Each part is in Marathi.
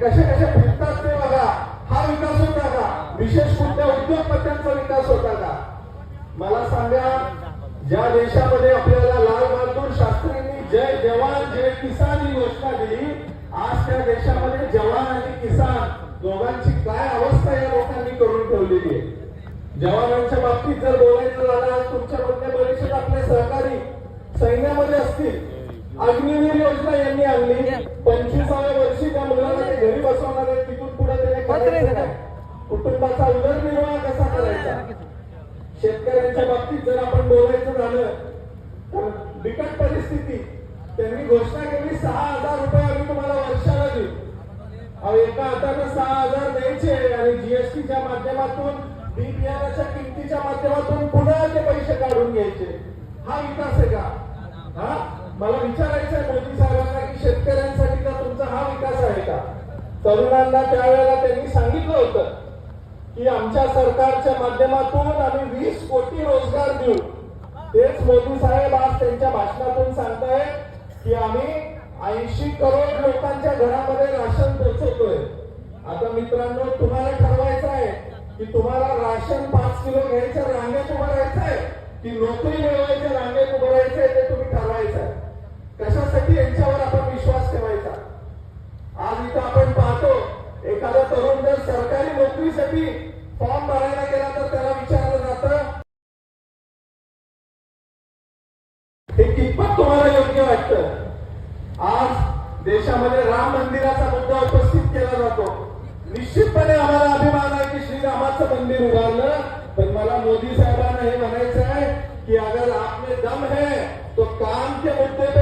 कसे कसे फिरतात ते बघा. हा विकास होता का? विशेष कुठल्या उद्योगपत्यांचा विकास होता का? मला सांगा ज्या देशामध्ये आपल्याला लाल बहादूर शास्त्रींनी जय जवान जय किसान ही योजना दिली आज त्या देशामध्ये जवान आणि किसान दोघांची काय अवस्था या लोकांनी करून ठेवलेली आहे? जवानांच्या बाबतीत जर बोलायचं झालं तुमच्या मधले बरेचसे आपले सहकारी सैन्यामध्ये असतील. अग्निवीर योजना यांनी आणली. पंचवीसाव्या वर्षी त्या मुलाला ते घरी बसवणार आहे तिथून पुढे त्याने करायचं? काय? कुटुंबाचा उदरनिर्वाह कसा करायचा? शेतकऱ्यांच्या बाबतीत जर आपण बोलायचं झालं तर बिकट परिस्थिती. त्यांनी घोषणा केली सहा हजार रुपये आम्ही तुम्हाला वर्षाला देऊ. एका हाताने सहा हजार द्यायचे आणि जीएसटीच्या माध्यमातून बी बियाण्याच्या किमतीच्या माध्यमातून पुन्हा ते पैसे काढून घ्यायचे. हा विकास आहे मला विचारायचं आहे मोदी साहेबांना की शेतकऱ्यांसाठीचा तुमचा हा विकास आहे का? तरुणांना त्यावेळेला त्यांनी सांगितलं होतं की आमच्या सरकारच्या माध्यमातून आम्ही वीस कोटी रोजगार देऊ. तेच मोदी साहेब आज त्यांच्या भाषणातून सांगतायत की आम्ही ऐंशी करोड लोकांच्या घरामध्ये राशन पोहोचवतोय आता मित्रांनो तुम्हाला ठरवायचं आहे की तुम्हाला राशन पाच किलो घ्यायचं रांगेत उभं राहायचं आहे की नोकरी मिळवायची रांगेत उभं राहायचं आहे ते तुम्ही ठरवायचं आहे कशासाठी यांच्यावर आपण विश्वास ठेवायचा. आज इथं आपण पाहतो एखादा तरुण जर सरकारी नोकरीसाठी फॉर्म भरायला गेला तर त्याला विचारलं जात हे कितपत तुम्हाला योग्य वाटतं? आज देशामध्ये राम मंदिराचा मुद्दा उपस्थित केला जातो. निश्चितपणे आम्हाला अभिमान आहे की श्रीरामाचं मंदिर उभारलं पण मला मोदी साहेबांना हे म्हणायचं आहे की अगर आपले दम है तो काम के मुद्दे पे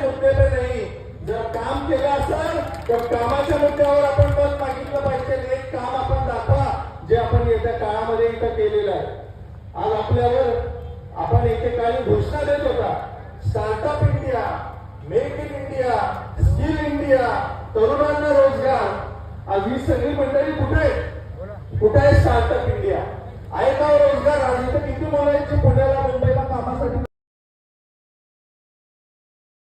राम मुद्दे जर काम केलं असेल तर कामाच्या मुद्द्यावर आपण मत मागितलं पाहिजे. एक काम आपण दाखवा जे आपण येत्या काळामध्ये इथं केलेलं आहे. आज आपल्यावर आपण एकेकाळी घोषणा देत होता startup India make in India skill India तरुणांना रोजगार. आज ही सगळी मंडळी कुठे